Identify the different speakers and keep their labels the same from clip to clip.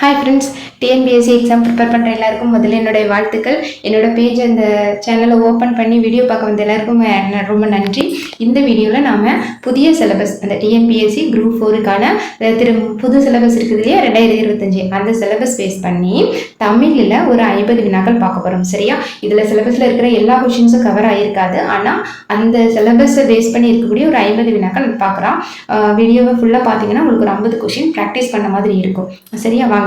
Speaker 1: Hi friends TNPSC exam prepare பண்ணுற எல்லாருக்கும் முதல்ல என்னுடைய வாழ்த்துக்கள். என்னோட பேஜ் அந்த சேனலை ஓப்பன் பண்ணி வீடியோ பார்க்க வந்த எல்லாருக்கும் ரொம்ப நன்றி. இந்த வீடியோவில் நாம் புதிய சிலபஸ் அந்த டிஎன்பிஎஸ்சி குரூப் ஃபோருக்கான திரு புது சிலபஸ் இருக்குது இல்லையா? ரெண்டாயிரத்தி இருபத்தஞ்சி. அந்த சிலபஸ் பேஸ் பண்ணி தமிழில் ஒரு ஐம்பது வினாக்கள் பார்க்க போகிறோம் சரியா? இதில் சிலபஸில் இருக்கிற எல்லா கொஷின்ஸும் கவர் ஆகியிருக்காது ஆனால் அந்த சிலபஸை பேஸ் பண்ணி இருக்கக்கூடிய ஒரு ஐம்பது வினாக்கள் நம்ம பார்க்குறோம் வீடியோவை ஃபுல்லாக பார்த்தீங்கன்னா உங்களுக்கு ஒரு ஐம்பது கொஷின் ப்ராக்டிஸ் பண்ண மாதிரி இருக்கும். சரியா? வாங்க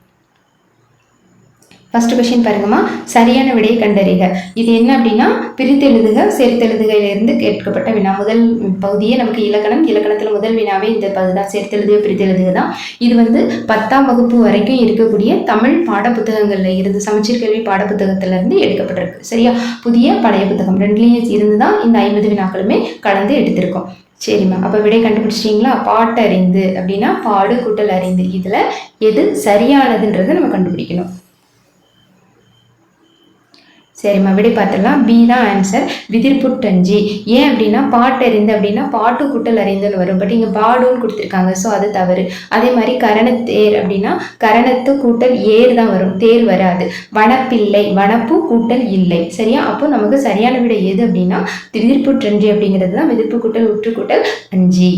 Speaker 1: ஃபஸ்ட்டு கொஷின் பாருங்கம்மா. சரியான விடையை கண்டறிக. இது என்ன அப்படின்னா பிரித்தெழுதுக சேர்த்தெழுதுகையிலிருந்து கேட்கப்பட்ட வினா. முதல் பகுதியே நமக்கு இலக்கணம் இலக்கணத்தில் முதல் வினாவே இந்த பகுதி தான். சேர்த்தெழுதுக பிரித்தெழுதுக தான். இது வந்து பத்தாம் வகுப்பு வரைக்கும் இருக்கக்கூடிய தமிழ் பாடப்புத்தகங்களில் இருந்து சமச்சீர் கல்வி பாடப்புத்தகத்திலிருந்து எடுக்கப்பட்டிருக்கு. சரியா? புதிய பழைய புத்தகம். ரெண்டுலேயும் இருந்து தான் இந்த ஐம்பது வினாக்களுமே கலந்து எடுத்திருக்கோம். சரிம்மா. அப்போ விடை கண்டுபிடிச்சிட்டிங்களா? பாட்டறிந்து. அப்படின்னா பாடு கூட்டல் அறிந்து. இதில் எது சரியானதுன்றதை நம்ம கண்டுபிடிக்கணும். சரிம்மா விடை பார்த்துடலாம் பி தான் ஆன்சர் விதிர்புட்டஞ்சி. ஏன் அப்படின்னா பாட்டு அறிந்து அப்படின்னா பாட்டு குட்டல் அறிந்தல் வரும். பட் இங்கே பாடுன்னு கொடுத்துருக்காங்க. ஸோ அது தவறு. அதே மாதிரி கரணத்தேர் அப்படின்னா கரணத்து கூட்டல் ஏர் தான் வரும். தேர் வராது. வனப்பில்லை வனப்பு கூட்டல் இல்லை. சரியா? அப்போ நமக்கு சரியான விடை எது அப்படின்னா விதிர்புற்றஞ்சி அப்படிங்கிறது தான். விதிர்ப்பு கூட்டல் உற்று கூட்டல் அஞ்சு.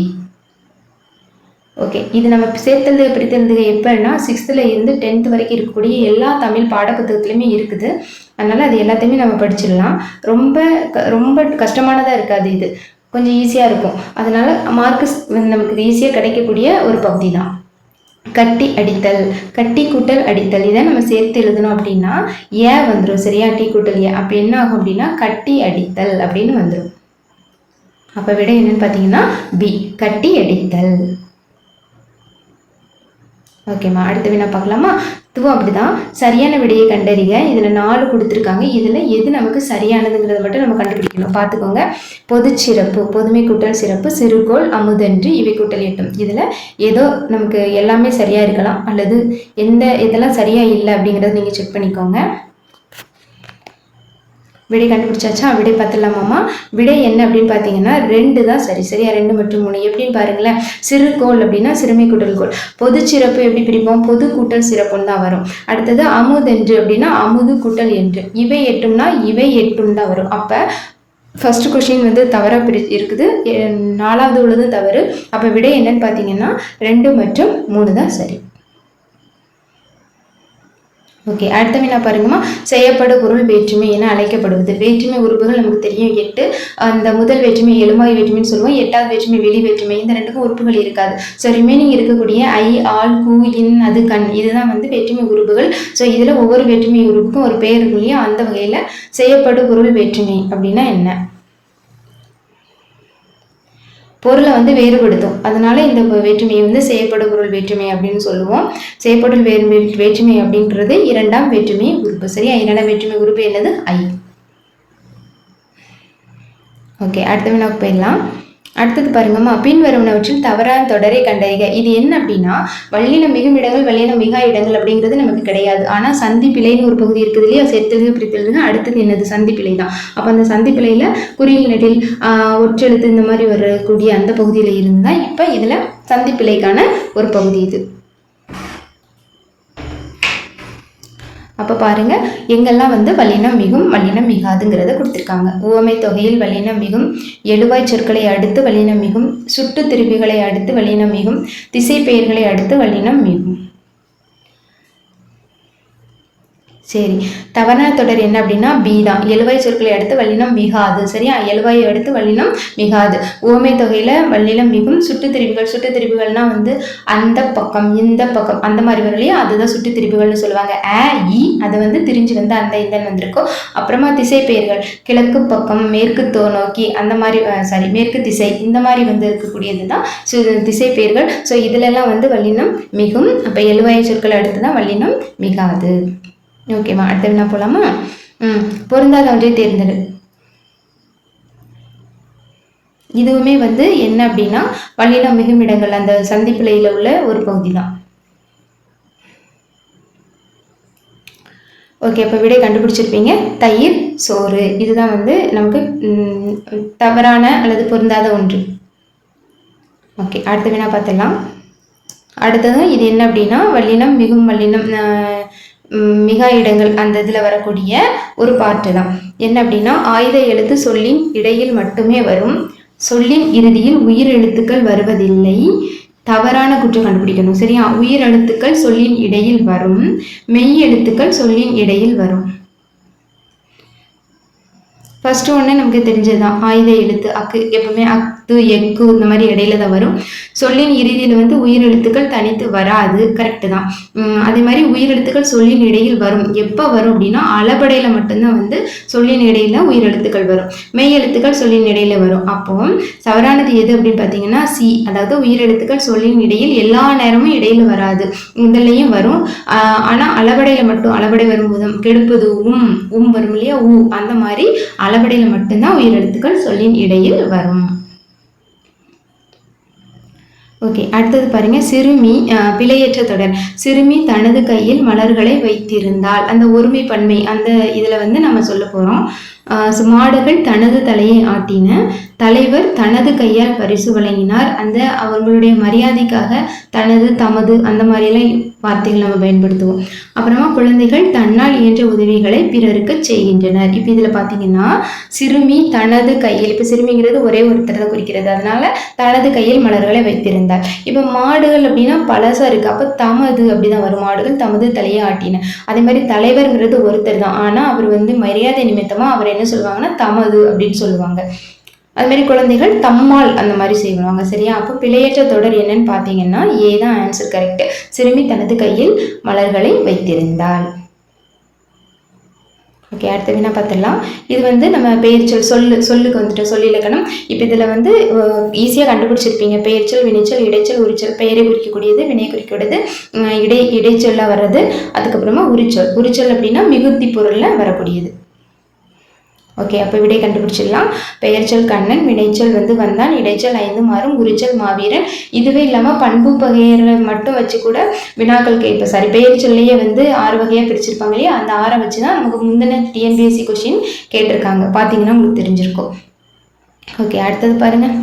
Speaker 1: ஓகே இது நம்ம சேர்த்தது பிரித்தெழுதுக எப்போன்னா சிக்ஸ்த்தில் இருந்து டென்த் வரைக்கும் இருக்கக்கூடிய எல்லா தமிழ் பாடப்புத்தகத்துலையுமே இருக்குது. அதனால் அது எல்லாத்தையுமே நம்ம படிச்சிடலாம். ரொம்ப க- ரொம்ப கஷ்டமானதாக இருக்காது இது. கொஞ்சம் ஈஸியாக இருக்கும். அதனால் மார்க்ஸ் நமக்கு ஈஸியாக கிடைக்கக்கூடிய ஒரு பகுதி தான். கட்டி அடித்தல் கட்டி கூட்டல் அடித்தல் இதை நம்ம சேர்த்து எழுதணும் அப்படின்னா ஏன் வந்துடும் சரியா? டி கூட்டல் ஏ. அப்போ என்ன ஆகும் அப்படின்னா கட்டி அடித்தல் அப்படின்னு வந்துடும் அப்போ விட என்னன்னு பார்த்தீங்கன்னா பி கட்டி அடித்தல். ஓகேம்மா அடுத்த வினா பார்க்கலாமா? இதுவும் அப்படிதான். சரியான விடையை கண்டறிக இதில் நாலு கொடுத்துருக்காங்க. இதில் எது நமக்கு சரியானதுங்கிறத மட்டும் நம்ம கண்டுபிடிக்கணும். பார்த்துக்கோங்க. பொது சிறப்பு பொதுமை கூட்டல் சிறப்பு சிறுகோள் அமுதன்று இவை கூட்டல் எட்டும். இதில் ஏதோ நமக்கு எல்லாமே சரியாக இருக்கலாம். அல்லது எந்த இதெல்லாம் சரியாக இல்லை அப்படிங்கிறத நீங்கள் செக் பண்ணிக்கோங்க. விடை கண்டுபிடிச்சாச்சா? விடை பார்த்துடலாமாம்மா விடை என்ன அப்படின்னு பார்த்தீங்கன்னா ரெண்டு தான் சரி. சரியா ரெண்டு மற்றும் மூணு. எப்படின்னு பாருங்களேன். சிறுகோள் அப்படின்னா சிறுமை கூட்டல் கோள் பொது சிறப்பு எப்படி பிரிப்போம்? பொது கூட்டல் சிறப்புன்னு தான் வரும். அடுத்தது அமுதென்று அப்படின்னா அமுது கூட்டல் என்று. இவை எட்டும்னா இவை எட்டும் தான் வரும். அப்போ ஃபர்ஸ்ட் கொஷின் வந்து தவறாக பிரி இருக்குது. நாலாவது உள்ளது தவறு. அப்போ விடை என்னன்னு பார்த்தீங்கன்னா ரெண்டு மற்றும் மூணு தான் சரி. ஓகே அடுத்த வினா பாருங்கம்மா. செய்யப்படும் பொருள் வேற்றுமை என அழைக்கப்படுவது. வேற்றுமை உறுப்புகள் நமக்கு தெரியும். எட்டு அந்த முதல் வேற்றுமை எழுமாய் வேற்றுமைன்னு சொல்லுவோம். எட்டாவது வேற்றுமை வெளி வேற்றுமை. இந்த ரெண்டுக்கும் உறுப்புகள் இருக்காது. ஸோ ரிமைனிங் இருக்கக்கூடிய ஐ ஆல் கூ இன் அது கண். இதுதான் வந்து வேற்றுமை உறுப்புகள். ஸோ இதில் ஒவ்வொரு வேற்றுமை உறுப்புக்கும் ஒரு பெயர் இருக்கும் இல்லையா? அந்த வகையில் செய்யப்படும் பொருள் வேற்றுமை அப்படின்னா என்ன? பொருளை வந்து வேறுபடுத்தும். அதனால இந்த வேற்றுமையை வந்து செய்யப்படும் பொருள் வேற்றுமை அப்படின்னு சொல்லுவோம். செய்யப்படும் வேறு வேற்றுமை அப்படின்றது இரண்டாம் வேற்றுமை உறுப்பு. சரியா? இரண்டாம் வேற்றுமை உறுப்பு என்னது? ஐ. ஓகே அடுத்த வினாக்கு போயிடலாம். அடுத்தது பாருங்கம்மா பின்வருவனவற்றில் தவறான தொடரை கண்டறிக. இது என்ன அப்படின்னா வள்ளியில மிகும் இடங்கள் வல்லின மிகா இடங்கள் அப்படிங்கிறது நமக்கு கிடையாது. ஆனால் சந்திப்பிலைன்னு ஒரு பகுதி இருக்குது இல்லையா? செத்தெழுது பிரித்தெழுதுங்க அடுத்தது என்னது? சந்திப்பிலை தான். அப்போ அந்த சந்திப்பிலையில் குறியில் நெடில் ஒற்றெழுத்து இந்த மாதிரி வரக்கூடிய அந்த பகுதியில் இருந்து தான் இப்போ இதில் சந்திப்பிலைக்கான ஒரு பகுதி இது. அப்போ பாருங்க எங்கெல்லாம் வந்து வல்லினம் மிகும் வல்லினம் மிகாதுங்கிறத கொடுத்துருக்காங்க. உவமை தொகையில் வல்லினம் மிகும் எழுவாய் சொற்களை அடுத்து வல்லினம் மிகும் சுட்டு திருப்பிகளை அடுத்து வல்லினம் மிகும் திசை பெயர்களை அடுத்து வல்லினம் மிகும். சரி. தவறான தொடர் என்ன அப்படின்னா பி தான். எழுவாய் சொற்களை அடுத்து வல்லினம் மிகாது. சரியா? எழுவாயை அடுத்து வல்லினம் மிகாது. ஓமை தொகையில் வல்லினம் மிகும் சுட்டுத்திரிவுகள். சுட்டுத்திரிவுகள்னால் வந்து அந்த பக்கம் இந்த பக்கம் அந்த மாதிரி வரும் இல்லையா? அதுதான் சுட்டுத்திரிவுகள்னு சொல்லுவாங்க. அ இ அது வந்து திரிஞ்சு வந்து அந்த இதன் வந்திருக்கும். அப்புறமா திசை பெயர்கள். கிழக்கு பக்கம் மேற்கு தோ நோக்கி அந்த மாதிரி சாரி மேற்கு திசை இந்த மாதிரி வந்து இருக்கக்கூடியது தான் திசை பெயர்கள். ஸோ இதுலெல்லாம் வந்து வல்லினம் மிகும். அப்போ எழுவாய் சொற்கள் அடுத்து தான் வல்லினம் மிகாது. ஓகேம்மா அடுத்த வினா போகலாமா ம் பொருந்தாத ஒன்றை தேர்ந்தெடு. இதுவுமே வந்து என்ன அப்படின்னா வல்லினம் மிகும் இடங்கள் அந்த சந்திப்பிலையில் உள்ள ஒரு பகுதி தான் ஓகே அப்போ விடை கண்டுபிடிச்சிருப்பீங்க. தயிர் சோறு. இதுதான் வந்து நமக்கு தவறான அல்லது பொருந்தாத ஒன்று. ஓகே அடுத்த வினா பார்த்துடலாம். அடுத்தது இது என்ன அப்படின்னா வல்லினம் மிகும் வல்லினம் மிகா இடங்கள் அந்த இதில் வரக்கூடிய ஒரு பாட்டு தான். என்ன அப்படின்னா ஆயுத எழுத்து சொல்லின் இடையில் மட்டுமே வரும். சொல்லின் இறுதியில் உயிர் எழுத்துக்கள் வருவதில்லை. தவறான குற்றம் கண்டுபிடிக்கணும் சரியா? உயிர் எழுத்துக்கள் சொல்லின் இடையில் வரும். மெய் எழுத்துக்கள் சொல்லின் இடையில் வரும். ஃபஸ்ட்டு ஒன்று நமக்கு தெரிஞ்சது தான் ஆயுத எழுத்து அக்கு எப்பவுமே அத்து எக்கு இந்த மாதிரி இடையில தான் வரும். சொல்லின் இறுதியில் வந்து உயிர் எழுத்துக்கள் தனித்து வராது. கரெக்டு தான். அதே மாதிரி உயிரெழுத்துக்கள் சொல்லின் இடையில் வரும். எப்போ வரும் அப்படின்னா அளபடையில் மட்டும்தான் வந்து சொல்லின் இடையில உயிர் எழுத்துக்கள் வரும். மெய் எழுத்துக்கள் சொல்லின் இடையில வரும். அப்போ சவரானது எது அப்படின்னு பார்த்தீங்கன்னா சி அதாவது உயிர் எழுத்துக்கள் சொல்லின் இடையில் எல்லா நேரமும் இடையில வராது. முதல்லையும் வரும். ஆனால் அளபடையில் மட்டும் அளபடை வரும்போது கெடுப்பது உம் உம் வரும் இல்லையா? ஊ அந்த மாதிரி அளபடையில மட்டும்தான் உயிர் எழுத்துக்கள் சொல்லின் இடையில் வரும். ஓகே அடுத்தது பாருங்க. சிறுமி அஹ், பிழையற்ற தொடர். சிறுமி தனது கையில் மலர்களை வைத்திருந்தால் அந்த ஒருமை பன்மை அந்த இதில் வந்து நம்ம சொல்ல போகிறோம் மாடுகள் தனது தலையை ஆட்டின தலைவர் தனது கையால் பரிசு வழங்கினார். அந்த அவர்களுடைய மரியாதைக்காக தனது தமது அந்த மாதிரியெல்லாம் வார்த்தைகள் நம்ம பயன்படுத்துவோம். அப்புறமா குழந்தைகள் தன்னால் இயன்ற உதவிகளை பிறருக்கு செய்கின்றனர். இப்போ இதில் பார்த்தீங்கன்னா சிறுமி தனது கையில் இப்போ சிறுமிங்கிறது ஒரே ஒருத்தர் தான் குறிக்கிறது. அதனால தனது கையில் மலர்களை வைத்திருந்தார். இப்போ மாடுகள் அப்படின்னா பழசா இருக்கு. அப்போ தமது அப்படிதான் வரும். மாடுகள் தமது தலையை ஆட்டின. அதே மாதிரி தலைவர்ங்கிறது ஒருத்தர் தான். ஆனால் அவர் வந்து மரியாதை நிமித்தமாக அவர் என்ன சொல்லுவாங்கன்னா தமது அப்படின்னு சொல்லுவாங்க. அதுமாரி குழந்தைகள் தம்மால் அந்த மாதிரி செய்வாங்க சரியா? அப்போ பிழையற்ற தொடர் என்னன்னு பார்த்தீங்கன்னா ஏ தான் ஆன்சர் கரெக்ட் சிறுமி தனது கையில் மலர்களை வைத்திருந்தாள். ஓகே அடுத்த வினா பார்த்துடலாம் இது வந்து நம்ம பெயர்ச்சல் சொல்லு சொல்லுக்கு வந்துட்டு சொல்லி இலக்கணம். இப்போ இதில் வந்து ஈஸியாக கண்டுபிடிச்சிருப்பீங்க. பெயர்ச்சல் வினைச்சல் இடைச்சல் உரிச்சல். பெயரை குறிக்கக்கூடியது வினை குறிக்கக்கூடியது இடை இடைச்சொல்ல வர்றது. அதுக்கப்புறமா உரிச்சொல். உரிச்சொல் அப்படின்னா மிகுதி பொருளில் வரக்கூடியது. ஓகே அப்போ விடை கண்டுபிடிச்சிடலாம். பெயர்ச்சல் கண்ணன் வினைச்சல் வந்து வந்தான் இடைச்சல் ஐந்து மாறும் குறிச்சல் மாவீரன். இதுவே இல்லாமல் பண்பு பகையரை மட்டும் வச்சு கூட வினாக்கள் கேட்போம் சாரி பெயர்ச்சல்லையே வந்து ஆறு வகையாக பிரிச்சிருப்பாங்க இல்லையா? அந்த ஆறை வச்சு தான் நமக்கு முந்தின டிஎன்பிஎஸ்சி கொஷின் கேட்டிருக்காங்க. பார்த்தீங்கன்னா உங்களுக்கு தெரிஞ்சிருக்கும். ஓகே அடுத்தது பாருங்கள்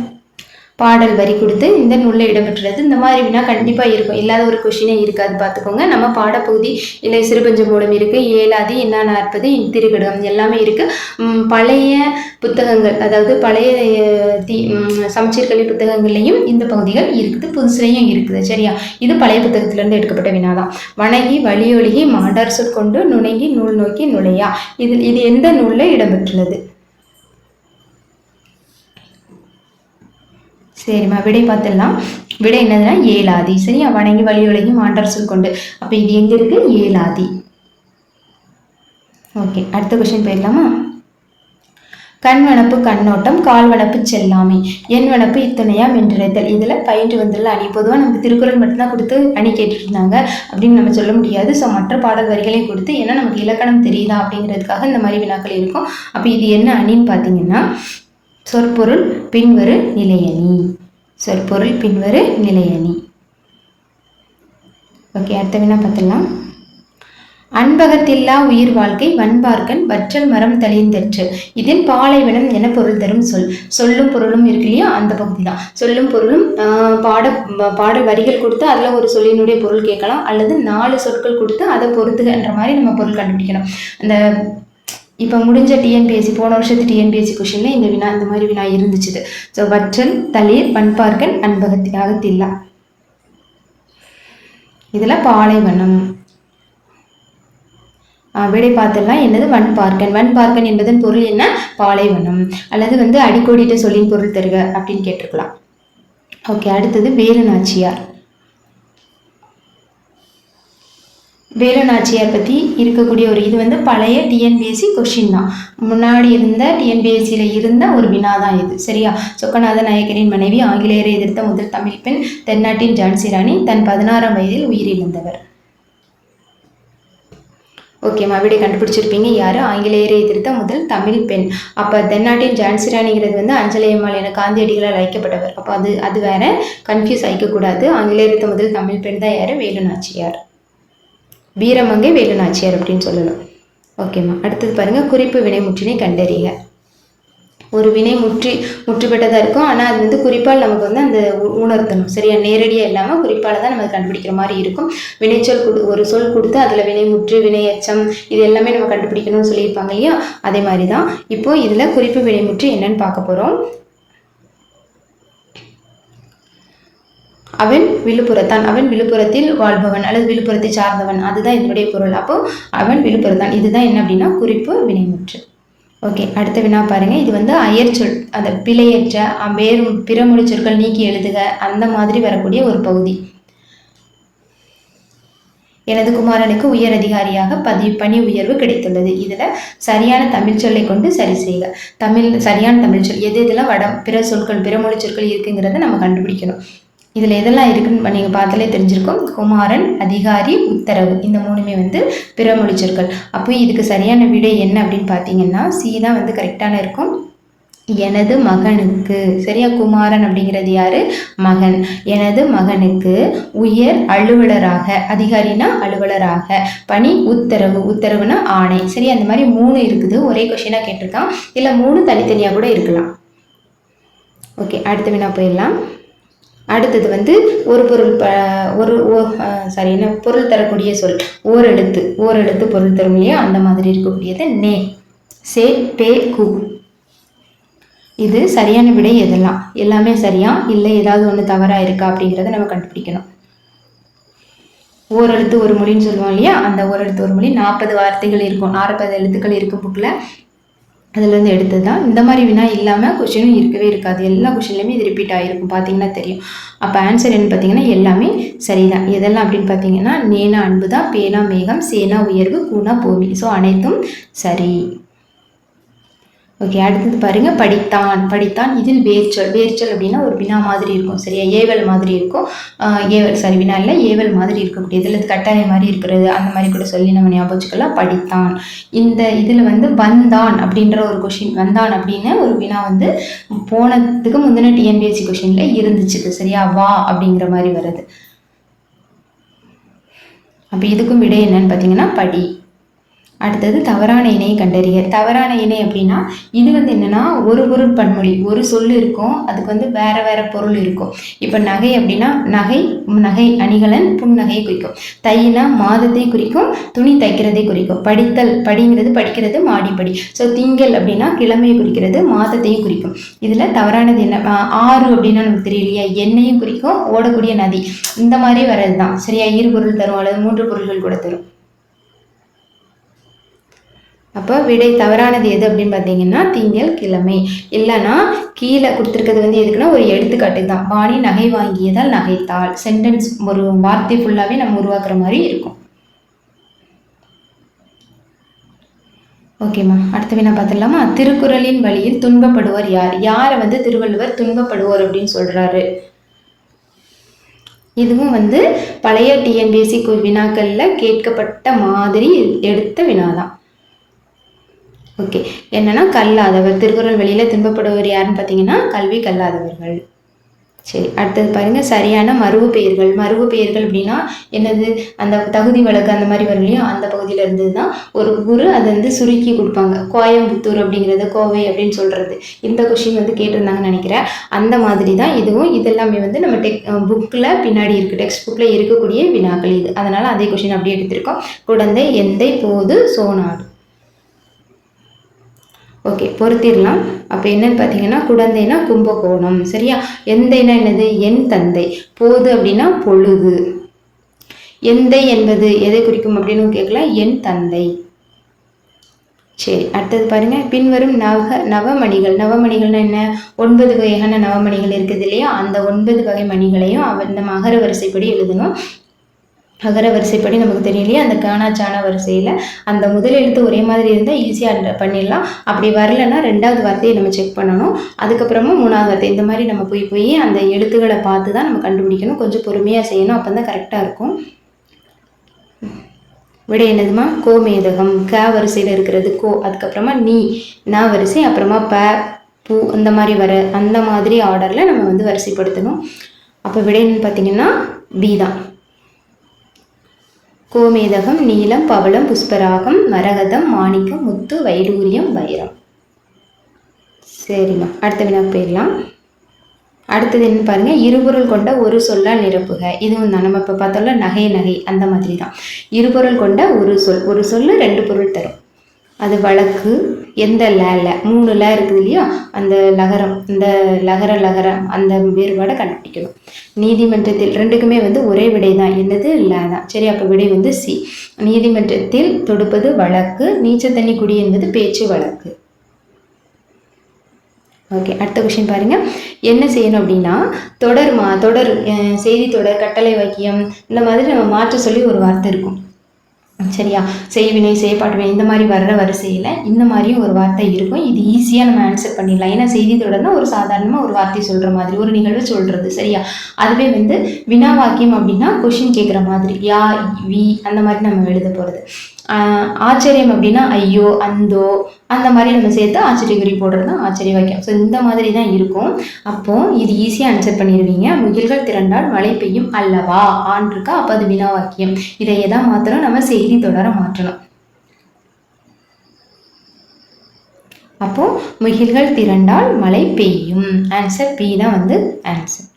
Speaker 1: பாடல் வரி கொடுத்து இந்த நூலில் இடம்பெற்றுள்ளது. இந்த மாதிரி வினா கண்டிப்பாக இருக்கும். இல்லாத ஒரு கொஷினே இருக்காது பார்த்துக்கோங்க நம்ம பாடப்பகுதி இல்லை சிறுபஞ்ச மூலம் இருக்குது ஏழாதி என்ன நாற்பது திருக்கடகம் எல்லாமே இருக்குது பழைய புத்தகங்கள் அதாவது பழைய தி சமச்சீர்கல்வி புத்தகங்கள்லையும் இந்த பகுதிகள் இருக்குது. புதுசுலையும் இருக்குது. சரியா? இது பழைய புத்தகத்திலேருந்து எடுக்கப்பட்ட வினாதான். வணங்கி வழியொழுகி மாண்டார் சொற்கொண்டு நுணங்கி நூல் நோக்கி நுழையா? இதில் இது எந்த நூலில் இடம்பெற்றுள்ளது? சரிம்மா விடை பார்த்துடலாம். விடை என்னதுன்னா ஏலாதி சரியா? வணங்கி வழியுலகி மாண்டார் சொல் கொண்டு அப்போ இது எங்கே இருக்கு? ஏலாதி ஓகே அடுத்த கொஸ்டின் போயிடலாமா? கண் வனப்பு கண்ணோட்டம் கால் வனப்பு செல்லாமை. என் வனப்பு இத்துணையா என்றிருத்தல். இதில் பயின்று வந்துள்ள அணி. பொதுவாக நமக்கு திருக்குறள் மட்டும்தான் கொடுத்து அணி கேட்டுருந்தாங்க அப்படின்னு நம்ம சொல்ல முடியாது. ஸோ மற்ற பாடல் வரிகளையும் கொடுத்து ஏன்னா நமக்கு இலக்கணம் தெரியுதா அப்படிங்கிறதுக்காக இந்த மாதிரி வினாக்கள் இருக்கும். அப்போ இது என்ன அணின்னு பார்த்தீங்கன்னா சொற்பொருள் பின்வரு நிலையணி. சொற்பொருள் பின்வரு நிலையணி. ஓகே அடுத்த வினா பார்த்துடலாம். அன்பகத்தில்லா உயிர் வாழ்க்கை வன்பார்க்கன் வற்றல் மரம் தெளிந்தற்று. இதில் பாலைவனம் என பொருள் தரும் சொல். சொல்லும் பொருளும் இருக்கு இல்லையா? அந்த பகுதி தான் சொல்லும் பொருளும் பாட பாட வரிகள் கொடுத்து அதில் ஒரு சொல்லினுடைய பொருள் கேட்கலாம். அல்லது நாலு சொற்கள் கொடுத்து அதை பொறுத்துகன்ற மாதிரி நம்ம பொருள் கண்டுபிடிக்கணும் அந்த இப்போ முடிஞ்ச டிஎன்பிஎஸ்சி போன வருஷத்து டிஎன்பிஎஸ்சி கொஷினில் இந்த வினா இந்த மாதிரி வினா இருந்துச்சு ஸோ வற்றல் தளிர் பண்பார்க்கன் அன்பகத்தி அகத்தில்லா. இதில் பாலைவனம். விடை பார்த்தெல்லாம் என்னது? வன் பார்க்கன் வன் பார்க்கன் என்பதன் பொருள் என்ன? பாலைவனம். அல்லது வந்து அடிக்கோடிட்டு சொல்லின் பொருள் தருக அப்படின்னு கேட்டிருக்கலாம். ஓகே அடுத்தது வேலு நாச்சியார் வேலுநாச்சியார் பற்றி இருக்கக்கூடிய ஒரு இது வந்து பழைய டிஎன்பிஎஸ்சி கொஷின் தான். முன்னாடி இருந்த டிஎன்பிஎஸ்சியில் இருந்த ஒரு வினா தான் இது. சரியா? சொக்கநாத நாயக்கரின் மனைவி ஆங்கிலேயரை எதிர்த்த முதல் தமிழ் பெண் தென்னாட்டின் ஜான்சி ராணி தன் பதினாறாம் வயதில் உயிரிழந்தவர். ஓகேம்மா விடை கண்டுபிடிச்சிருப்பீங்க. யார்? ஆங்கிலேயரை எதிர்த்த முதல் தமிழ் பெண். அப்போ தென்னாட்டின் ஜான்சி ராணிங்கிறது வந்து அஞ்சலியம்மாள் என காந்தியடிகளால் அழைக்கப்பட்டவர். அப்போ அது அது வேற. கன்ஃபியூஸ் ஆகிக்கக்கூடாது ஆங்கிலேயர் எதிர்த்த முதல் தமிழ் பெண் தான் யார்? வேலு நாச்சியார் வீரமங்கை வேலு நாச்சியார் அப்படின்னு சொல்லலாம். ஓகேம்மா அடுத்தது பாருங்கள் குறிப்பு வினைமுற்றினை கண்டறிக. ஒரு வினை முற்றி முற்றுப்பட்டதாக இருக்கும். ஆனால் அது வந்து குறிப்பால் நமக்கு வந்து அந்த உணர்த்தணும். சரியா? நேரடியாக இல்லாமல் குறிப்பால் தான் நம்ம கண்டுபிடிக்கிற மாதிரி இருக்கும். வினைச்சொல் கொடு ஒரு சொல் கொடுத்து அதில் வினை முற்று வினை எச்சம் இது எல்லாமே நம்ம கண்டுபிடிக்கணும்னு சொல்லியிருப்பாங்க இல்லையா? அதே மாதிரி தான் இப்போ இதில் குறிப்பு வினை முற்று என்னன்னு பார்க்க போகிறோம் அவன் விழுப்புரத்தான். அவன் விழுப்புரத்தில் வாழ்பவன் அல்லது விழுப்புரத்தை சார்ந்தவன். அதுதான் இதனுடைய பொருள். அப்போ அவன் விழுப்புரத்தான். இதுதான் என்ன அப்படின்னா குறிப்பு வினைமுற்று. ஓகே அடுத்த வினா பாருங்கள் இது வந்து அயற்சொல் அந்த பிழையற்ற அ- வேறு பிறமொழி சொற்கள் நீக்கி எழுதுக. அந்த மாதிரி வரக்கூடிய ஒரு பகுதி. எனது குமாரனுக்கு உயர் அதிகாரியாக பதி பணி உயர்வு கிடைத்துள்ளது. இதில் சரியான தமிழ் சொல்லை கொண்டு சரி செய்க. தமிழ் சரியான தமிழ் சொல். எது இதெல்லாம் வட பிற சொற்கள் பிறமொழி சொற்கள் இருக்குங்கிறத நம்ம கண்டுபிடிக்கணும். இதில் எதெல்லாம் இருக்குன்னு நீங்கள் பார்த்தாலே தெரிஞ்சிருக்கும். குமாரன் அதிகாரி உத்தரவு. இந்த மூணுமே வந்து பிறமொழி சொற்கள் அப்போ இதுக்கு சரியான விடை என்ன அப்படின்னு பார்த்தீங்கன்னா சி தான் வந்து கரெக்டான இருக்கும். எனது மகனுக்கு. சரியா? குமாரன் அப்படிங்கிறது யாரு? மகன். எனது மகனுக்கு உயர் அலுவலராக. அதிகாரினா அலுவலராக. பணி உத்தரவு. உத்தரவுனா ஆணை. சரி அந்த மாதிரி மூணு இருக்குது. ஒரே கொஷினாக கேட்டிருக்கான். இல்லை மூணு தனித்தனியாக கூட இருக்கலாம். ஓகே அடுத்த வினா போயிடலாம். அடுத்தது வந்து ஒரு பொருள் ப ஒரு சாரி என்ன பொருள் தரக்கூடிய சொல். ஓரெழுத்து ஓரெழுத்து பொருள் தரும் இல்லையா? அந்த மாதிரி இருக்கக்கூடியது நே. சே பே கு. இது சரியான விடை எதெல்லாம்? எல்லாமே சரியா? இல்லை ஏதாவது ஒன்று தவறாக இருக்கா அப்படிங்கிறத நம்ம கண்டுபிடிக்கணும். ஓரெழுத்து ஒரு மொழின்னு சொல்லுவோம் இல்லையா? அந்த ஓரெழுத்து ஒரு மொழி நாற்பது வார்த்தைகள் இருக்கும். நாற்பது எழுத்துக்கள் இருக்கும் புக்கில் அதுலேருந்து எடுத்தது? தான் இந்த மாதிரி வினா இல்லாமல் கொஷினும் இருக்கவே இருக்காது. எல்லா கொஷின்லையுமே இது ரிப்பீட் ஆகிருக்கும் பார்த்தீங்கன்னா தெரியும். அப்போ ஆன்சர் என்ன பார்த்தீங்கன்னா எல்லாமே சரிதான். எதெல்லாம் அப்படின்னு பார்த்தீங்கன்னா நேனா அன்பு தான் பேனா மேகம் சேனா உயர்வு கூனா பூமி ஸோ அனைத்தும் சரி. ஓகே அடுத்தது பாருங்க படித்தான். படித்தான் இதில் வேர்ச்சொல். வேர்ச்சொல் அப்படின்னா ஒரு வினா மாதிரி இருக்கும் சரியா? ஏவல் மாதிரி இருக்கும். ஏவல் சாரி வினா இல்லை ஏவல் மாதிரி இருக்கக்கூடியது. இல்லை கட்டாயம் மாதிரி இருக்கிறது அந்த மாதிரி கூட சொல்லி நம்ம ஞாபகம் வச்சுக்கலாம். படித்தான். இந்த இதில் வந்து வந்தான் அப்படின்ற ஒரு கொஷின் வந்தான் அப்படின்னு ஒரு வினா வந்து போனதுக்கு முந்தின டிஎன்பிஎஸ்சி கொஷினில் இருந்துச்சு சரியா? வா அப்படிங்கிற மாதிரி வருது. அப்போ இதுக்கும் விடை என்னன்னு பார்த்தீங்கன்னா படி. அடுத்தது தவறான இணையை கண்டறிய. தவறான இணை அப்படின்னா இது வந்து என்னென்னா ஒரு பொருள் பன்மொழி ஒரு சொல் இருக்கும் அதுக்கு வந்து வேற வேற பொருள் இருக்கும். இப்போ நகை அப்படின்னா நகை நகை அணிகலன் புன்னகையை குறிக்கும். தையினா மாதத்தை குறிக்கும் துணி தைக்கிறதை குறிக்கும். படித்தல் படிங்கிறது படிக்கிறது மாடிப்படி. ஸோ திங்கள் அப்படின்னா கிழமையை குறிக்கிறது மாதத்தையும் குறிக்கும். இதில் தவறானது என்ன? ஆறு அப்படின்னா நமக்கு தெரியலையா எண்ணெயும் குறிக்கும் ஓடக்கூடிய நதி. இந்த மாதிரி வர்றது தான் சரியா? இரு பொருள் தரும் அல்லது மூன்று பொருள்கள் கூட தரும். அப்போ விடை தவறானது எது அப்படின்னு பார்த்தீங்கன்னா திங்கள் கிழமை. இல்லைன்னா கீழே கொடுத்துருக்கிறது வந்து எதுக்குன்னா ஒரு எடுத்துக்காட்டு தான். வாணி நகை வாங்கியதால் நகைத்தாள். சென்டென்ஸ் ஒரு வார்த்தை ஃபுல்லாகவே நம்ம உருவாக்குற மாதிரி இருக்கும். ஓகேம்மா அடுத்த வினா பார்த்துடலாமா? திருக்குறளின் வழியில் துன்பப்படுவோர் யார்? யாரை வந்து திருவள்ளுவர் துன்பப்படுவோர் அப்படின்னு சொல்கிறாரு இதுவும் வந்து பழைய டிஎன்பிஎஸ்சி வினாக்களில் கேட்கப்பட்ட மாதிரி எடுத்த வினாதான். ஓகே. என்னன்னா கல்லாதவர். திருக்குறள் வெளியில் துன்பப்படுவர் யாருன்னு பார்த்தீங்கன்னா கல்வி கல்லாதவர்கள். சரி அடுத்தது பாருங்கள் சரியான மருவு பெயர்கள். மருவு பெயர்கள் அப்படின்னா என்னது? அந்த தகுதி வழக்கு அந்த மாதிரி வரும் இல்லையா? அந்த பகுதியில் இருந்தது தான் ஒரு குரு அதை வந்து சுருக்கி கொடுப்பாங்க. கோயம்புத்தூர் அப்படிங்கிறது கோவை அப்படின்னு சொல்கிறது இந்த கொஷின் வந்து கேட்டிருந்தாங்கன்னு நினைக்கிறேன். அந்த மாதிரி தான் இதுவும் இதெல்லாமே வந்து நம்ம டெக் புக்கில் பின்னாடி இருக்குது டெக்ஸ்ட் புக்கில் இருக்கக்கூடிய வினாக்கள் இது. அதனால் அதே கொஷின் அப்படியே எடுத்திருக்கோம். குழந்தை எந்தை போது சோனாடு? ஓகே பொருத்திடலாம் அப்போ என்னன்னு பார்த்தீங்கன்னா குழந்தைனா கும்பகோணம் சரியா? எந்தைனா என்னது? என் தந்தை. போது அப்படின்னா பொழுது. எந்தை என்பது எதை குறிக்கும் அப்படின்னு கேட்கலாம். என் தந்தை. சரி அடுத்தது பாருங்க. பின்வரும் நவ நவமணிகள். நவமணிகள்னா என்ன? ஒன்பது வகையான நவமணிகள் இருக்குது இல்லையா? அந்த ஒன்பது வகை மணிகளையும் அவ இந்த மகர வரிசைப்படி எழுதணும். அகர வரிசைப்படி நமக்கு தெரியும் இல்லையா? அந்த காணா வரிசையில் அந்த முதல் எழுத்து ஒரே மாதிரி இருந்தால் ஈஸியாக பண்ணிடலாம். அப்படி வரலைன்னா ரெண்டாவது வார்த்தையை நம்ம செக் பண்ணணும். அதுக்கப்புறமா மூணாவது வார்த்தை. இந்த மாதிரி நம்ம போய் போய் அந்த எழுத்துக்களை பார்த்து தான் நம்ம கண்டுபிடிக்கணும். கொஞ்சம் பொறுமையாக செய்யணும். அப்போ தான் கரெக்டாக இருக்கும். விடை என்னதுமா? கோமேதகம் க வரிசையில் இருக்கிறது கோ. அதுக்கப்புறமா நீ. ந வரிசை. அப்புறமா ப பூ இந்த மாதிரி வர அந்த மாதிரி ஆர்டரில் நம்ம வந்து வரிசைப்படுத்தணும். அப்போ விடைன்னு பார்த்தீங்கன்னா பி தான். கோமேதகம் நீலம் பவளம் புஷ்பராகம் மரகதம் மாணிக்கம் முத்து வைடூரியம் வைரம். சரிம்மா அடுத்த வினா போயிடலாம். அடுத்தது என்ன பாருங்கள் இருபொருள் கொண்ட ஒரு சொல்லால் நிரப்புக. இதுவும் தான் நம்ம இப்போ பார்த்தோம்ல நகை நகை அந்த மாதிரி தான் இருபொருள் கொண்ட ஒரு சொல் ஒரு சொல்லு ரெண்டு பொருள் தரும். அது வழக்கு எந்த லேல மூணு ல இருக்குது இல்லையா? அந்த லகரம் இந்த லகர லகரம் அந்த வேறுபாடை கண்டுபிடிக்கணும். நீதிமன்றத்தில் ரெண்டுக்குமே வந்து ஒரே விடை தான். என்னது? ல தான். சரி அப்போ விடை வந்து சி. நீதிமன்றத்தில் தொடுப்பது வழக்கு நீச்சல் தண்ணி குடி என்பது பேச்சு வழக்கு. ஓகே அடுத்த கொஷின் பாருங்க. என்ன செய்யணும் அப்படின்னா தொடர் மா தொடர் செய்தி தொடர் கட்டளை வாக்கியம் இந்த மாதிரி நம்ம மாற்ற சொல்லி ஒரு வார்த்தை இருக்கும். சரியா? செய்வினை செய்யப்பாட்டுவினை இந்த மாதிரி வர்ற வரிசையில் இந்த மாதிரியும் ஒரு வார்த்தை இருக்கும். இது ஈஸியாக நம்ம ஆன்சர் பண்ணிடலாம் ஏன்னா செய்தி தொடர்னா ஒரு சாதாரணமாக ஒரு வார்த்தை சொல்கிற மாதிரி ஒரு நிகழ்வு சொல்கிறது சரியா? அதுவே வந்து வினா வாக்கியம் அப்படின்னா கொஷின் கேட்குற மாதிரி யா வி அந்த மாதிரி நம்ம எழுத போகிறது ஆச்சரியம் அப்படின்னா ஐயோ அந்தோ அந்த மாதிரி நம்ம சேர்த்து ஆச்சரியகுறி போடுறது தான் ஆச்சரிய வாக்கியம் ஸோ இந்த மாதிரி தான் இருக்கும். அப்போது இது ஈஸியாக ஆன்சர் பண்ணிடுவீங்க. முகில்கள் திரண்டால் மழை பெய்யும் அல்லவா? ஆன் இருக்கா அப்போ அது வினா வாக்கியம். இதை எதா மாத்திரம் நம்ம செய்தி தொடர மாற்றணும். அப்போது முகில்கள் திரண்டால் மழை பெய்யும். ஆன்சர் பி தான் வந்து ஆன்சர்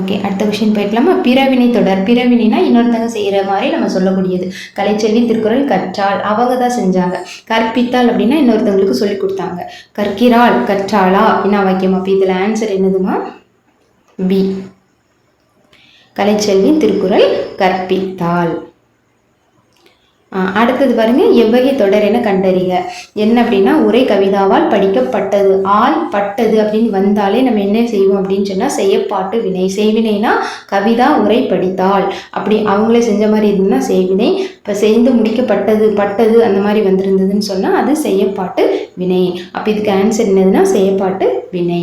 Speaker 1: ஓகே அடுத்த கொஷின் போயிடலாமா? பிறவினை தொடர். பிறவினா இன்னொருத்தங்க செய்கிற மாதிரி நம்ம சொல்லக்கூடியது. கலைச்செல்வி திருக்குறள் கற்றாள் அவங்க தான் செஞ்சாங்க. கற்பித்தாள் அப்படின்னா இன்னொருத்தவங்களுக்கு சொல்லி கொடுத்தாங்க. கற்கிறாள் கற்றாளா? என்ன வாக்கியம்? அப்போ இதில் ஆன்சர் என்னதுமா? பி கலைச்செல்வி திருக்குறள் கற்பித்தாள். அடுத்தது பாருங்க எவ்வகை தொடர் என கண்டறிக. என்ன அப்படின்னா உரை கவிதாவால் படிக்கப்பட்டது ஆள் பட்டது அப்படின்னு வந்தாலே நம்ம என்ன செய்வோம் அப்படின்னு சொன்னால் செய்யப்பாட்டு வினை. செய்வினைனா கவிதா உரை படித்தாள். அப்படி அவங்களே செஞ்ச மாதிரி இருந்ததுன்னா செய்வினை. இப்போ செய்து முடிக்கப்பட்டது பட்டது அந்த மாதிரி வந்திருந்ததுன்னு சொன்னால் அது செய்யப்பாட்டு வினை. அப்போ இதுக்கு ஆன்சர் என்னதுன்னா செய்யப்பாட்டு வினை.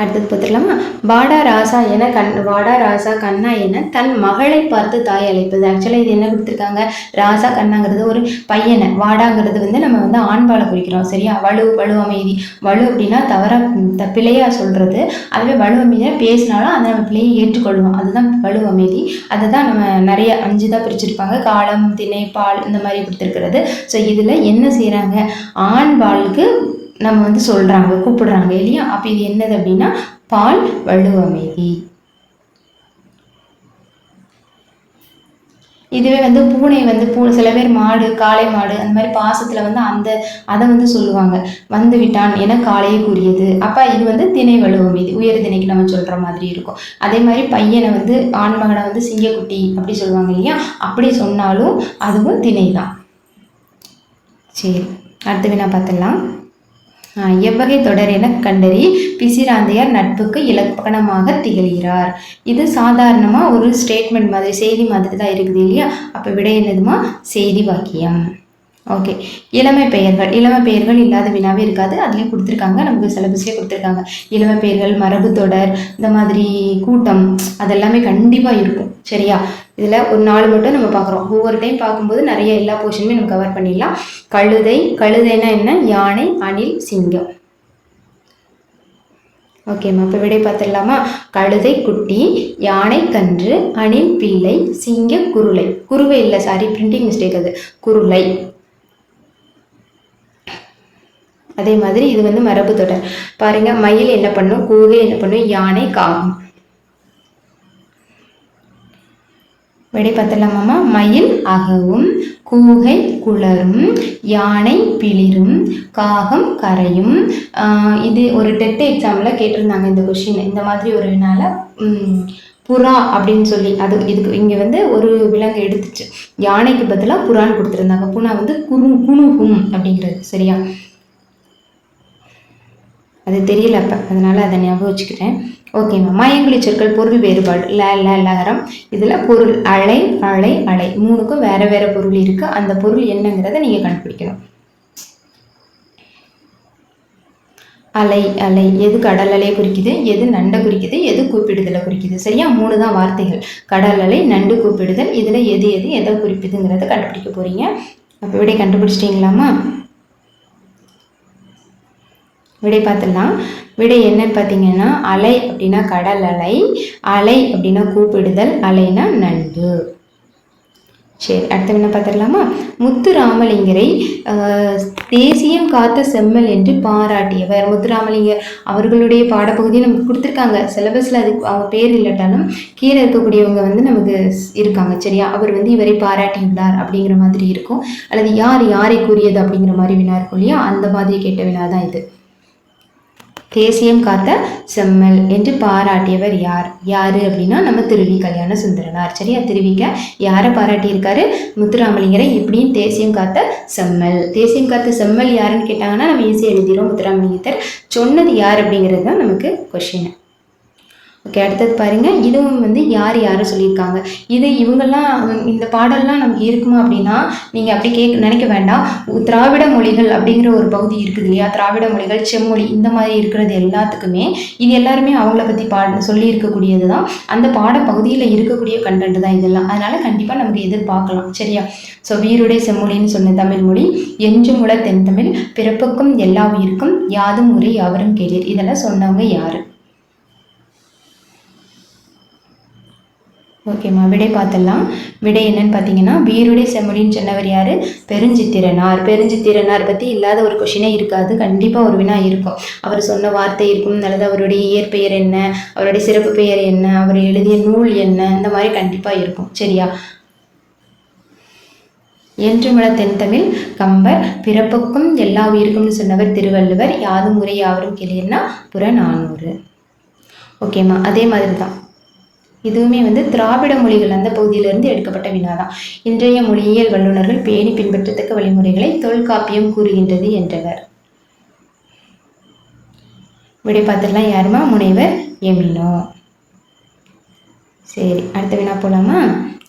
Speaker 1: அடுத்தது பார்த்துக்கலாமா வாடா ராசா என கண் வாடா ராசா கண்ணா என தன் மகளை பார்த்து தாய் அழைப்பது. ஆக்சுவலாக இது என்ன கொடுத்துருக்காங்க? ராசா கண்ணாங்கிறது ஒரு பையனை. வாடாங்கிறது வந்து நம்ம வந்து ஆண்பாலை குறிக்கிறோம் சரியா? வலு வலு அமைதி. வலு அப்படின்னா தவறாக த சொல்கிறது அதுவே வலு அமைதியாக பேசினாலும் அதை நம்ம பிள்ளையை ஏற்றுக்கொள்வோம். அதுதான் வலு அமைதி. அதை தான் நம்ம நிறைய அஞ்சு தான் பிரிச்சிருப்பாங்க. காலம் திணை பால் இந்த மாதிரி கொடுத்துருக்கிறது. ஸோ இதில் என்ன செய்கிறாங்க ஆண் பாலுக்கு நம்ம வந்து சொல்கிறாங்க கூப்பிடுறாங்க இல்லையா? அப்போ இது என்னது அப்படின்னா பால் வலுவமைதி இதுவே வந்து பூனை வந்து பூ சில பேர் மாடு காளை மாடு அந்த மாதிரி பாசத்தில் வந்து அந்த அதை வந்து சொல்லுவாங்க. வந்து விட்டான் என காளையை கூறியது. அப்போ இது வந்து திணை வலுவமைதி உயர் திணைக்கு நம்ம சொல்கிற மாதிரி இருக்கும். அதே மாதிரி பையனை வந்து ஆண் மகனை வந்து சிங்கக்குட்டி அப்படி சொல்லுவாங்க இல்லையா? அப்படி சொன்னாலும் அதுவும் திணை தான் சரி அடுத்து வினா பார்த்துடலாம். எவ்வகை தொடர் என கண்டறி பிசிராந்தையார் நட்புக்கு இலக்கணமாக திகழ்கிறார். இது சாதாரணமாக ஒரு ஸ்டேட்மெண்ட் மாதிரி செய்தி மாதிரி தான் இருக்குது இல்லையா? அப்போ விட என்னதுமா? செய்தி வாக்கியம். ஓகே இளமை பெயர்கள் இளமை பெயர்கள் இல்லாத வினாவே இருக்காது. அதுலேயும் கொடுத்துருக்காங்க. நமக்கு சிலபஸ்லேயே கொடுத்துருக்காங்க. இளமை பெயர்கள் மரபு தொடர் இந்த மாதிரி கூட்டம் அதெல்லாமே கண்டிப்பாக இருக்கும். சரியா? இதில் ஒரு நாலு மட்டும் நம்ம பார்க்குறோம். ஒவ்வொரு டைம் பார்க்கும்போது நிறைய எல்லா போர்ஷனுமே நம்ம கவர் பண்ணிடலாம். கழுதை கழுதைனா என்ன? யானை அணில் சிங்கம். ஓகேம்மா இப்போ விடை பார்த்துடலாமா? கழுதை குட்டி யானை கன்று அணில் பிள்ளை சிங்க குருளை குருவை இல்லை சாரி பிரிண்டிங் மிஸ்டேக் அது. குருளை அதே மாதிரி இது வந்து மரபு தொடர். பாருங்க மயில் என்ன பண்ணும்? கூகை என்ன பண்ணும்? யானை காகம். விடை பார்த்தலாமாம்மா மயில் அகவும் கூகை குளரும் யானை பிளிரும் காகம் கரையும். இது ஒரு டெட் எக்ஸாமில் கேட்டிருந்தாங்க இந்த கொஷின் இந்த மாதிரி ஒரு வினால புறா அப்படின்னு சொல்லி அது இதுக்கு இங்கே வந்து ஒரு விலங்கு எடுத்துச்சு. யானைக்கு பதிலாக புறான்னு கொடுத்துருந்தாங்க. புனா வந்து குரு குணுகும் அப்படிங்கிறது சரியா? அது தெரியல அப்போ. அதனால் அதை ஞாபகம் வச்சுக்கிறேன் ஓகேம்மா மயங்குழி சொற்கள் பொருள் வேறுபாடு ல ல லகரம் இதில் பொருள் அலை அலை அலை. மூணுக்கும் வேறு வேறு பொருள் இருக்குது அந்த பொருள் என்னங்கிறத நீங்கள் கண்டுபிடிக்கணும். அலை அலை. எது கடல் அலை குறிக்குது? எது நண்டை குறிக்குது? எது கூப்பிடுதலை குறிக்குது? சரியா? மூணு தான் வார்த்தைகள். கடல் அலை நண்டு கூப்பிடுதல். இதில் எது எது எதை குறிப்பிதுங்கிறத கண்டுபிடிக்க போகிறீங்க அப்போ விடை கண்டுபிடிச்சிட்டிங்களாம்மா விடை பார்த்துடலாம். விடை என்னன்னு பார்த்தீங்கன்னா அலை அப்படின்னா கடல் அலை அலை அப்படின்னா கூப்பிடுதல் அலைனா நண்டு சரி அடுத்த என்ன பார்த்துடலாமா? முத்து ராமலிங்கரை தேசியம் காத்த செம்மல் என்று பாராட்டியவர். முத்து ராமலிங்கர் அவர்களுடைய பாடப்பகுதியை நமக்கு கொடுத்துருக்காங்க. சிலபஸில் அதுக்கு அவங்க பேர் இல்லாட்டாலும் கீழே இருக்கக்கூடியவங்க வந்து நமக்கு இருக்காங்க சரியா? அவர் வந்து இவரை பாராட்டியுள்ளார் அப்படிங்கிற மாதிரி இருக்கும். அல்லது யார் யாரை கூறியது அப்படிங்கிற மாதிரி வினா இருக்கும் இல்லையா? அந்த மாதிரி கேட்ட வினா தான் இது. தேசியம் காத்த செம்மல் என்று பாராட்டியவர் யார்? யாரு அப்படின்னா நம்ம திருவி கல்யாண சுந்தரனார். சரியா? திருவிக்க யாரை பாராட்டியிருக்காரு? முத்துராமலிங்கரை. இப்படியும் தேசியம் காத்த செம்மல். தேசியம் காத்த செம்மல் யாருன்னு கேட்டாங்கன்னா நம்ம ஈஸியாக எழுதிடுவோம் முத்துராமலிங்கத்தர். சொன்னது யார் அப்படிங்கிறது தான் நமக்கு கொஷின் ஓகே அடுத்தது பாருங்கள் இதுவும் வந்து யார் யார் சொல்லியிருக்காங்க? இது இவங்கெல்லாம் இந்த பாடல்லாம் நமக்கு இருக்குமா அப்படின்னா நீங்கள் அப்படி கேட்க நினைக்க வேண்டாம். திராவிட மொழிகள் அப்படிங்கிற ஒரு பகுதி இருக்குது இல்லையா? திராவிட மொழிகள் செம்மொழி இந்த மாதிரி இருக்கிறது எல்லாத்துக்குமே இது எல்லாருமே அவங்கள பற்றி பா சொல்லி இருக்கக்கூடியது தான் அந்த பாட பகுதியில் இருக்கக்கூடிய கண்டென்ட் தான் இதெல்லாம். அதனால் கண்டிப்பாக நமக்கு எதிர்பார்க்கலாம். சரியா? ஸோ வீருடைய செம்மொழின்னு சொன்ன தமிழ் மொழி எஞ்சுமுள தென்தமிழ் பிறப்புக்கும் எல்லா உயிருக்கும் யாதும் உரை யாவரும் கேளீர். இதெல்லாம் சொன்னவங்க யார்? ஓகேம்மா விடை பார்த்துடலாம். விடை என்னன்னு பார்த்தீங்கன்னா வீருடைய செம்மொழின்னு சொன்னவர் யார்? பெருஞ்சித்திரனார். பெருஞ்சித்திரனார் பற்றி இல்லாத ஒரு கொஷினே இருக்காது. கண்டிப்பாக ஒரு வினா இருக்கும் அவர் சொன்ன வார்த்தை இருக்கும். அல்லது அவருடைய இயற்பெயர் என்ன? அவருடைய சிறப்பு பெயர் என்ன? அவர் எழுதிய நூல் என்ன? இந்த மாதிரி கண்டிப்பாக இருக்கும். சரியா? என்றுமுள தென்தமிழ் கம்பர் பிறப்புக்கும் எல்லா உயிருக்கும்னு சொன்னவர் திருவள்ளுவர். யாதும் முறை யாவரும் கிளியர்னா புறநானூறு. ஓகேம்மா அதே மாதிரி தான் இதுவுமே வந்து திராவிட மொழிகள் அந்த பகுதியிலிருந்து எடுக்கப்பட்ட வினாதான். இன்றைய மொழியியல் வல்லுநர்கள் பேணி பின்பற்றத்தக்க வழிமுறைகளை தொல்காப்பியம் கூறுகின்றது என்றவர். விடை பார்த்துடலாம் யாருமா? முனைவர் எமினோ. சரி அடுத்த வினா போலாமா?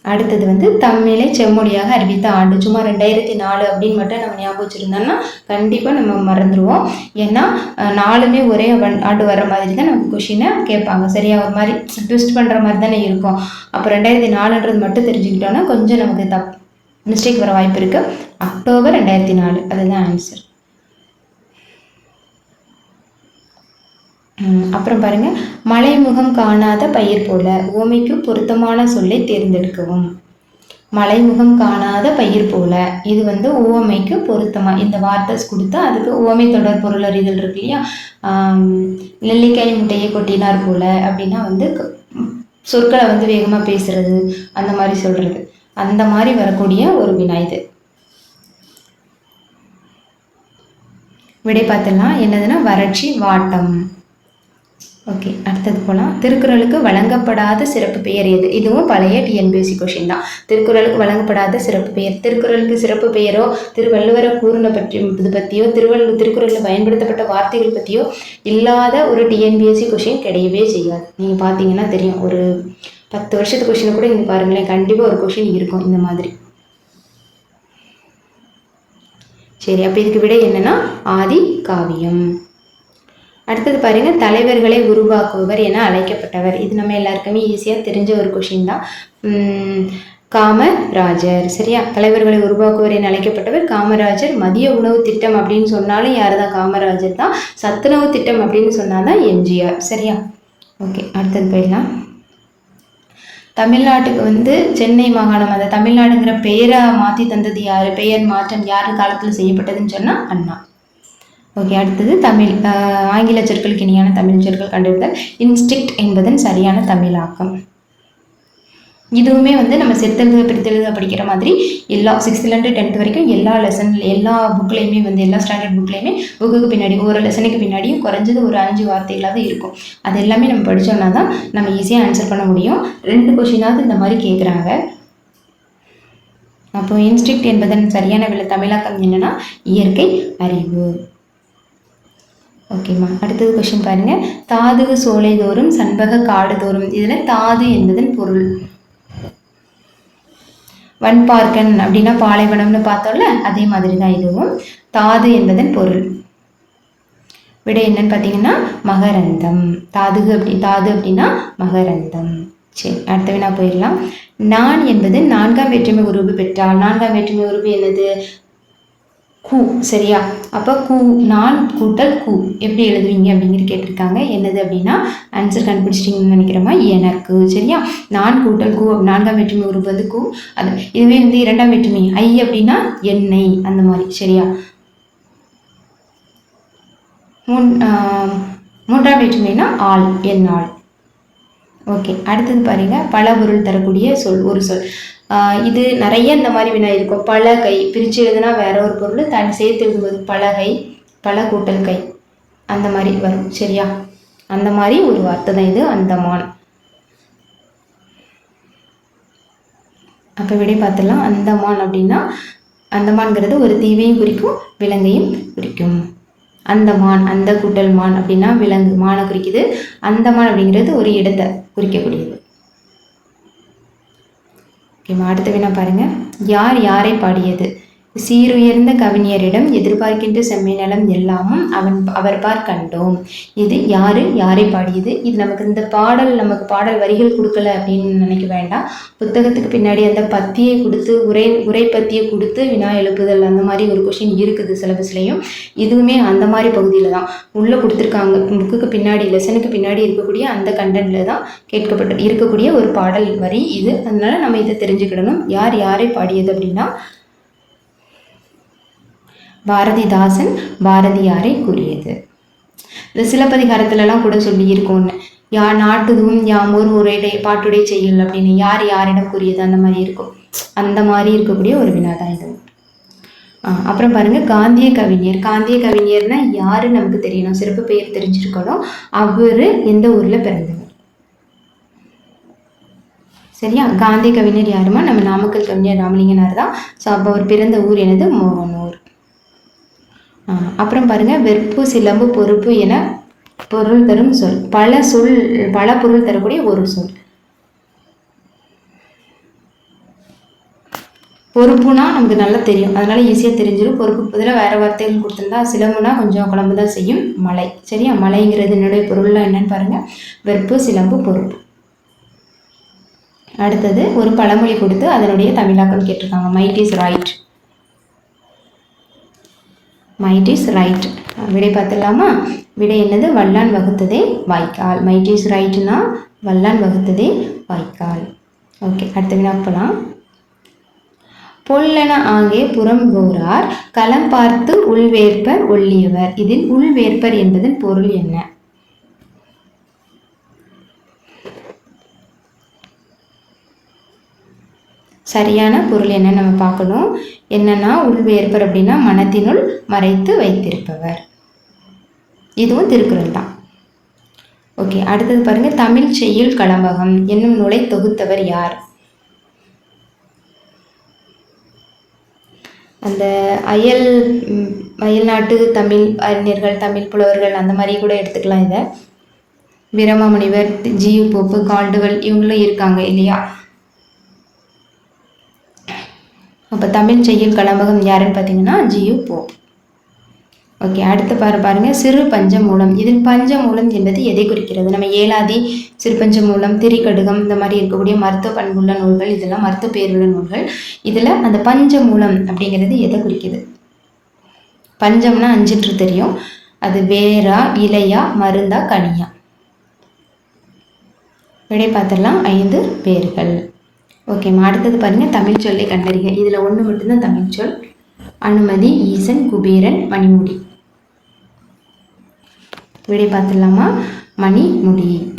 Speaker 1: அடுத்தது வந்து தமிழை செம்மொழியாக அறிவித்த ஆண்டு சும்மா ரெண்டாயிரத்தி நாலு அப்படின்னு மட்டும் நம்ம ஞாபகம் வச்சுருந்தோம்னா கண்டிப்பாக நம்ம மறந்துடுவோம் ஏன்னா நாலுமே ஒரே வன்- ஆண்டு வர மாதிரி தான் நமக்கு கொஷினை கேட்பாங்க. சரியா ஒரு மாதிரி ட்விஸ்ட் பண்ணுற மாதிரி தானே இருக்கும். அப்போ ரெண்டாயிரத்தி நாலுன்றது மட்டும் தெரிஞ்சுக்கிட்டோன்னா கொஞ்சம் நமக்கு தப் மிஸ்டேக் வர வாய்ப்பு இருக்குது அக்டோபர் ரெண்டாயிரத்தி நாலு. அதுதான் ஆன்சர் அப்புறம் பாருங்க. மலைமுகம் காணாத பயிர் போல உவமைக்கு பொருத்தமான சொல்லை தேர்ந்தெடுக்கவும். மலைமுகம் காணாத பயிர் போல இது வந்து உவமைக்கு பொருத்தமா இந்த வார்த்தை கொடுத்தா அதுக்கு உவமை தொடர் பொருள் அறிதல் இருக்கு இல்லையா? நெல்லிக்காய் முட்டையை கொட்டினார் போல அப்படின்னா வந்து சொற்களை வந்து வேகமாக பேசுறது அந்த மாதிரி சொல்றது. அந்த மாதிரி வரக்கூடிய ஒரு வினா இது. விடை பார்த்தலாம் என்னதுன்னா வறட்சி வாட்டம். ஓகே அடுத்தது போகலாம் திருக்குறளுக்கு வழங்கப்படாத சிறப்பு பெயர் எது? இதுவும் பழைய டிஎன்பிஎஸ்சி கொஷின் தான். திருக்குறளுக்கு வழங்கப்படாத சிறப்பு பெயர். திருக்குறளுக்கு சிறப்பு பெயரோ திருவள்ளுவரை கூறின பற்றி இது பற்றியோ திருவள்ளு திருக்குறளில் பயன்படுத்தப்பட்ட வார்த்தைகள் பற்றியோ இல்லாத ஒரு டிஎன்பிஎஸ்சி கொஷின் கிடையவே செய்யாது. நீங்கள் பார்த்தீங்கன்னா தெரியும். ஒரு பத்து வருஷத்து கொஷினை கூட நீங்கள் பாருங்களேன். கண்டிப்பாக ஒரு கொஷின் இருக்கும் இந்த மாதிரி. சரி அப்போ இதுக்கு விட என்னன்னா ஆதி காவியம். அடுத்தது பாருங்கள் தலைவர்களை உருவாக்குபவர் என அழைக்கப்பட்டவர். இது நம்ம எல்லாருக்குமே ஈஸியாக தெரிஞ்ச ஒரு கொஷின் தான். காமராஜர். சரியா? தலைவர்களை உருவாக்குவர் என அழைக்கப்பட்டவர் காமராஜர். மதிய உணவு திட்டம் அப்படின்னு சொன்னாலும் யார் தான் காமராஜர் தான். சத்துணவு திட்டம் அப்படின்னு சொன்னால் தான் எம்ஜிஆர். சரியா? ஓகே அடுத்தது போயிடலாம். தமிழ்நாட்டுக்கு வந்து சென்னை மாகாணம். அந்த தமிழ்நாடுங்கிற பெயரை மாற்றி தந்தது யார்? பெயர் மாற்றம் யார் காலத்தில் செய்யப்பட்டதுன்னு சொன்னால் அண்ணா. ஓகே அடுத்தது தமிழ் ஆங்கில சொற்களுக்கு இணையான தமிழ் சொற்கள் கண்டறிதல். இன்ஸ்டிக்ட் என்பதன் சரியான தமிழாக்கம். இதுவுமே வந்து நம்ம செத்தெழுத பிரித்தெழுத படிக்கிற மாதிரி எல்லா சிக்ஸ்த்லேருந்து டென்த் வரைக்கும் எல்லா லெசன் எல்லா புக்லேயுமே வந்து எல்லா ஸ்டாண்டர்ட் புக்லேயுமே புக்குக்கு பின்னாடி ஒரு லெசனுக்கு பின்னாடியும் குறைஞ்சது ஒரு அஞ்சு வார்த்தைகளாவது இருக்கும். அது எல்லாமே நம்ம படித்தோம்னா தான் நம்ம ஈஸியாக ஆன்சர் பண்ண முடியும். ரெண்டு கொஷினாவது இந்த மாதிரி கேட்குறாங்க அப்போ இன்ஸ்டிக்ட் என்பதன் சரியான வில தமிழாக்கம் என்னன்னா இயற்கை அறிவு. ஓகேம்மா அடுத்தது கொஷின் பாருங்க. தாதுகு சோலை தோறும் சண்பக காடு தோறும். இதில் தாது என்பதன் பொருள். வன்பார்க்கன் அப்படின்னா பாலைவனம்னு பார்த்தோம்ல அதே மாதிரி தான் இதுவும். தாது என்பதன் பொருள். விட என்னன்னு பார்த்தீங்கன்னா மகரந்தம். தாதுகு அப்படி தாது அப்படின்னா மகரந்தம். சரி அடுத்த வினா போயிடலாம். நான் என்பது நான்காம் வேற்றுமை உருவு பெற்றால் நான்காம் வேற்றுமை உருவு என்னது? கூ சரியா? அப்போ கூ நான் கூட்டல் கூ. எப்படி எழுதுவீங்க அப்படிங்கிறது கேட்டிருக்காங்க. என்னது அப்படின்னா ஆன்சர் கண்டுபிடிச்சிட்டிங்கன்னு நினைக்கிறோமா எனக்கு சரியா? நான் கூட்டல் கூ நான்காம் வேற்றுமை உறுப்பு வந்து கூ. அது இதுவே வந்து இரண்டாம் வேற்றுமை. ஐ அப்படின்னா எண்ணெய் அந்த மாதிரி சரியா? மூன் மூன்றாம் வேற்றுமைனா ஆள் என் ஆள். ஓகே அடுத்தது பாருங்கள் பல பொருள் தரக்கூடிய சொல் ஒரு சொல். இது நிறைய இந்த மாதிரி வினா இருக்கும். பலகை பிரித்து எழுதுனா வேற ஒரு பொருள் தனி சேர்த்து எழுதும்போது பலகை பல கூட்டல் கை. அந்த மாதிரி வரும் சரியா? அந்த மாதிரி ஒரு வார்த்தை தான் இது அந்தமான். அப்போ விடை பார்த்துடலாம். அந்தமான் அப்படின்னா அந்தமான்ங்கிறது ஒரு தீவையும் குறிக்கும் விலங்கையும் குறிக்கும். அந்தமான் அந்த கூட்டல் மான் அப்படின்னா விலங்கு மானை குறிக்குது. அந்தமான் அப்படிங்கிறது ஒரு இடத்தை குறிக்கக்கூடியது. ஓகேம்மா அடுத்த வினா பாருங்கள் யார் யாரை பாடியது? சீருயர்ந்த கவிஞரிடம் எதிர்பார்க்கின்ற செம்மை நலம் எல்லாமும் அவன் அவர் பார் கண்டோம். இது யாரு? யாரை பாடியது? இது நமக்கு இந்த பாடல் நமக்கு பாடல் வரிகள் கொடுக்கல அப்படின்னு நினைக்க வேண்டாம். புத்தகத்துக்கு பின்னாடி அந்த பத்தியை கொடுத்து உரை உரை பத்தியை கொடுத்து வினா எழுப்புதல் அந்த மாதிரி ஒரு கொஷின் இருக்குது சிலபஸ்லையும். இதுவுமே அந்த மாதிரி பகுதியில் தான். உள்ளே கொடுத்துருக்காங்க புக்குக்கு பின்னாடி லெசனுக்கு பின்னாடி இருக்கக்கூடிய அந்த கண்டென்ட்ல தான் கேட்கப்பட்டு இருக்கக்கூடிய ஒரு பாடல் வரி இது. அதனால நம்ம இதை தெரிஞ்சுக்கிடணும். யார் யாரை பாடியது அப்படின்னா பாரதிதாசன் பாரதியாரை கூறியது. இந்த சிலப்பதிகாரத்துலலாம் கூட சொல்லி இருக்கோன்னு யார் நாட்டுதும் யாம் ஒரு உரைடை பாட்டுடைய செய்யல் அப்படின்னு யார் யாரிடம் கூறியது அந்த மாதிரி இருக்கும். அந்த மாதிரி இருக்கக்கூடிய ஒரு வினா தான் இது. அப்புறம் பாருங்க காந்திய கவிஞர். காந்திய கவிஞர்னா யாரு நமக்கு தெரியணும்? சிறப்பு பெயர் தெரிஞ்சிருக்கணும். அவரு எந்த ஊர்ல பிறந்தவர்? சரியா? காந்திய கவிஞர் யாருமா? நம்ம நாமக்கல் கவிஞர் ராமலிங்கனார் தான். ஸோ அப்போ அவர் பிறந்த ஊர் எனது மோகனூர் அப்புறம் பாருங்கள் வெறுப்பு சிலம்பு பொறுப்பு என பொருள் தரும் சொல். பல சொல் பல பொருள் தரக்கூடிய ஒரு சொல். பொறுப்புனா நமக்கு நல்லா தெரியும். அதனால ஈஸியாக தெரிஞ்சிடும் பொறுப்பு பதிலாக வேறு வார்த்தைகள் கொடுத்துருந்தா சிலம்புனா கொஞ்சம் குழம்பு தான் செய்யும். மலை. சரியா? மலைங்கிறது என்னுடைய பொருள்லாம் என்னன்னு பாருங்கள் வெறுப்பு சிலம்பு பொறுப்பு. அடுத்தது ஒரு பழமொழி கொடுத்து அதனுடைய தமிழாக்கம் கேட்டிருக்காங்க. Might is right might is right விடை பார்த்துடலாமா? விடை என்னது? வல்லான் வகுத்ததே வாய்க்கால். மைட் இஸ் ரைட்னா வல்லான் வகுத்ததே வாய்க்கால். ஓகே அடுத்த வினா போகலாம் பொல்லென ஆங்கே புறம்போரார் களம் பார்த்து உள்வேற்பர் ஒள்ளியவர் இதில் உள்வேற்பர் என்பதன் பொருள் என்ன? சரியான பொருள் என்ன நம்ம பார்க்கணும்? என்னென்னா உள்வேற்பர் அப்படின்னா மனத்தினுள் மறைத்து வைத்திருப்பவர். இதுவும் திருக்குறள் தான். ஓகே அடுத்தது பாருங்க தமிழ் செய்யுள் களம்பகம் என்னும் நூலை தொகுத்தவர் யார்? அந்த அயல் அயல்நாட்டு தமிழ் அறிஞர்கள் தமிழ் புலவர்கள் அந்த மாதிரி கூட எடுத்துக்கலாம் இதை. வீரமாமுனிவர் ஜியு போப்பு கால்டுவல் இவங்களும் இருக்காங்க இல்லையா? அப்போ தமிழ் செய்யுள் கலம்பகம் யாருன்னு பார்த்தீங்கன்னா ஜியு போப் ஓகே அடுத்து பாரு பாருங்க சிறு பஞ்சமூலம். இதில் பஞ்சமூலம் என்பது எதை குறிக்கிறது? நம்ம ஏலாதி சிறு பஞ்சமூலம் திரிகடுகம் இந்த மாதிரி இருக்கக்கூடிய மருத்துவ பண்புள்ள நூல்கள் இதெல்லாம் மருத்துவ பேருள்ள நூல்கள். இதில் அந்த பஞ்சமூலம் அப்படிங்கிறது எதை குறிக்குது? பஞ்சம்னா அஞ்சுன்று தெரியும். அது வேரா இலையா மருந்தா கனியா. விடை பார்த்துடலாம் ஐந்து பேர்கள். ஓகேம்மா அடுத்தது பாருங்கள் தமிழ் சொல்லை கண்டறிக. இதில் ஒன்று மட்டும்தான் தமிழ் சொல். அனுமதி ஈசன் குபேரன் மணிமுடி. விடை பார்த்துடலாமா? மணிமுடி.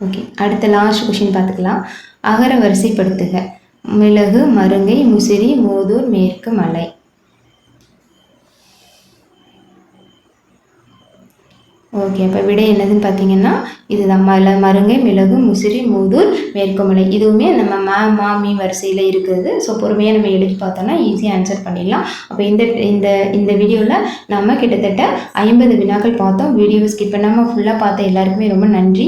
Speaker 1: ஓகே அடுத்த லாஸ்ட் கொஷின் பார்த்துக்கலாம். அகர வரிசைப்படுத்துக. மிளகு மருங்கை முசிறி மூதூர் மேற்கு மலை. ஓகே அப்போ விடை என்னதுன்னு பார்த்தீங்கன்னா இதுதான். மல மருங்கை மிளகு முசிறி மூதூர் மேற்குமலை. இதுவுமே நம்ம மா மாமி வரிசையில் இருக்குது. ஸோ பொறுமையாக நம்ம எழுதி பார்த்தோம்னா ஈஸியாக ஆன்சர் பண்ணிடலாம். அப்போ இந்த இந்த இந்த வீடியோவில் நம்ம கிட்டத்தட்ட ஐம்பது வினாக்கள் பார்த்தோம். வீடியோவை ஸ்கிப் பண்ணாமல் ஃபுல்லாக பார்த்த எல்லாருக்குமே ரொம்ப நன்றி.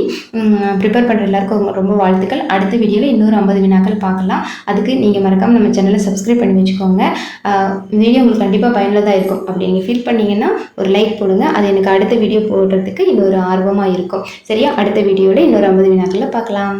Speaker 1: ப்ரிப்பேர் பண்ணுற எல்லாருக்கும் ரொம்ப- வாழ்த்துக்கள். அடுத்த வீடியோவில் இன்னொரு ஐம்பது வினாக்கள் பார்க்கலாம். அதுக்கு நீங்கள் மறக்காமல் நம்ம சேனலை சப்ஸ்கிரைப் பண்ணி வச்சுக்கோங்க. வீடியோ உங்களுக்கு கண்டிப்பாக பயனுள்ளதாக இருக்கும். அப்படி நீங்கள் ஃபீல் பண்ணிங்கன்னா ஒரு லைக் போடுங்க. அது எனக்கு அடுத்த வீடியோ போட்டு பண்ணுறதுக்கு இன்னொரு ஆர்வமாக இருக்கும். சரியா? அடுத்த வீடியோவில் இன்னொரு ஐம்பது வினாக்களில் பார்க்கலாம்.